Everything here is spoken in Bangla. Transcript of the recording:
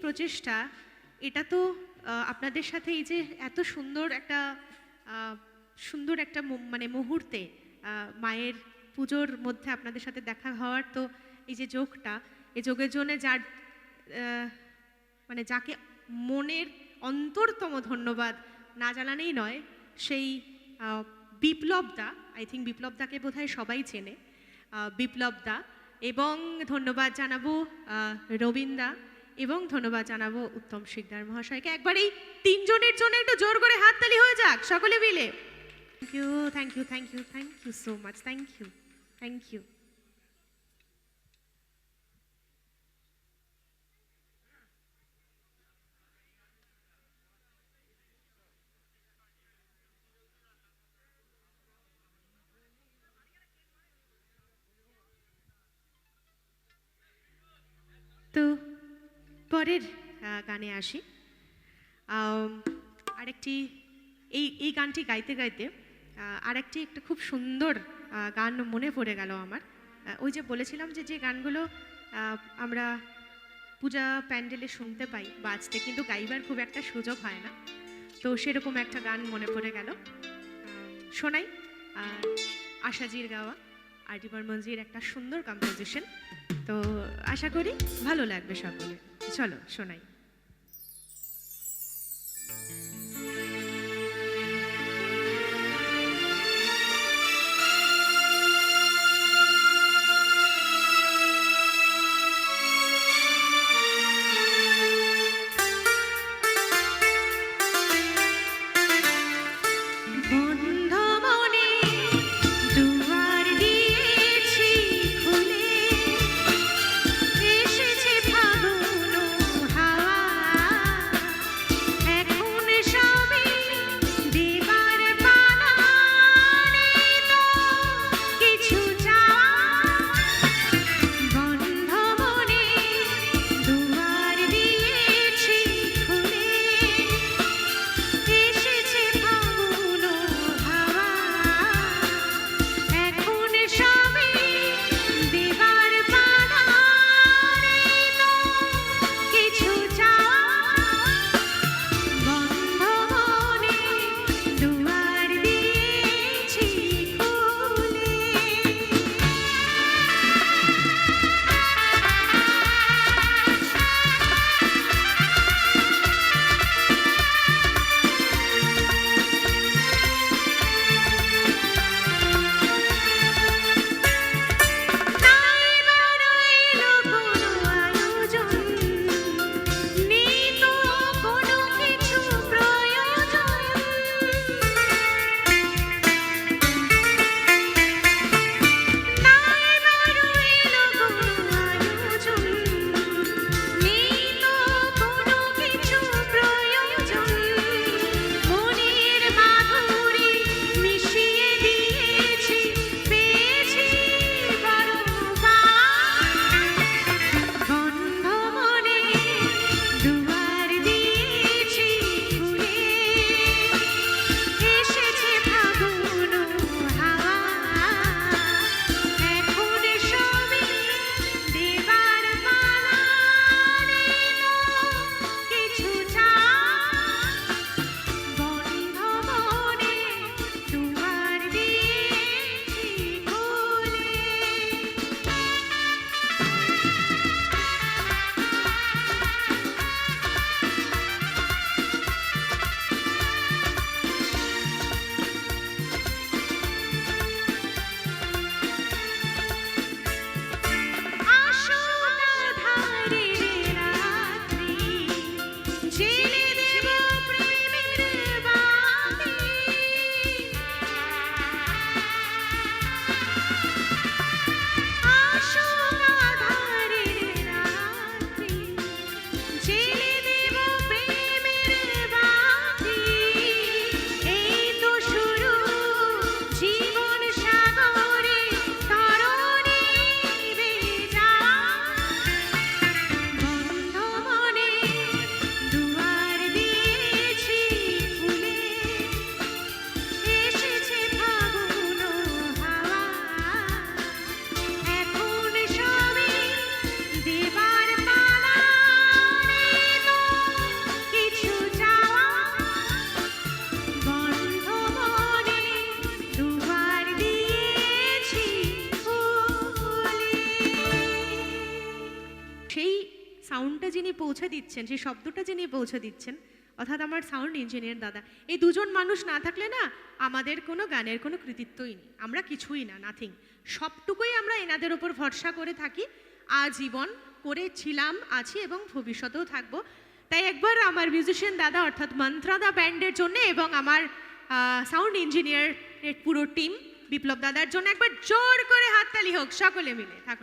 প্রচেষ্টা এটা তো আপনাদের সাথে এই যে এত সুন্দর একটা সুন্দর একটা মানে মুহূর্তে মায়ের পুজোর মধ্যে আপনাদের সাথে দেখা হওয়ার তো এই যে যোগটা এই যোগের জন্য যার মানে যাকে মনের অন্তরতম ধন্যবাদ না জানানেই নয় সেই আহ, বিপ্লব দা আই থিঙ্ক বিপ্লব দাকে বোধহয় সবাই চেনে আহ, বিপ্লব দা এবং ধন্যবাদ জানাব আহ, রবীন দা এবং ধন্যবাদ জানাব উত্তম শিকদার মহাশয়কে। একবার এই তিনজনের জন্য একটু জোর করে হাততালি হয়ে যাক, সকলে মিলে। Thank you thank you thank you thank you so much thank you thank you তো পরের গানে আসি। আরেকটি, এই এই গানটি গাইতে গাইতে আরেকটি একটা খুব সুন্দর গান মনে পড়ে গেল আমার। ওই যে বলেছিলাম যে যে গানগুলো আমরা পূজা প্যান্ডেলে শুনতে পাই, বাজতে, কিন্তু গাইবার খুব একটা সুযোগ হয় না। তো সেরকম একটা গান মনে পড়ে গেল। শোনাই আশাজির গাওয়া আর ডি বর্মনজির একটা সুন্দর কম্পোজিশন তো আশা করি ভালো লাগবে সকলে চলো শোনাই। যিনি পৌঁছে দিচ্ছেন সেই শব্দটা যিনি পৌঁছে দিচ্ছেন, অর্থাৎ আমার সাউন্ড ইঞ্জিনিয়ার দাদা, এই দুজন মানুষ না থাকলে না আমাদের কোনো গানের কোনো কৃতিত্বই নেই। আমরা কিছুই না নাথিং সবটুকুই আমরা এনাদের ওপর ভরসা করে থাকি, আজীবন করেছিলাম, আছি এবং ভবিষ্যতেও থাকব। তাই একবার আমার মিউজিশিয়ান দাদা, অর্থাৎ মন্ত্রাদা ব্যান্ডের জন্য এবং আমার সাউন্ড ইঞ্জিনিয়ার পুরো টিম বিপ্লব দাদার জন্য একবার জোর করে হাততালি হোক, সকলে মিলে থাকুন।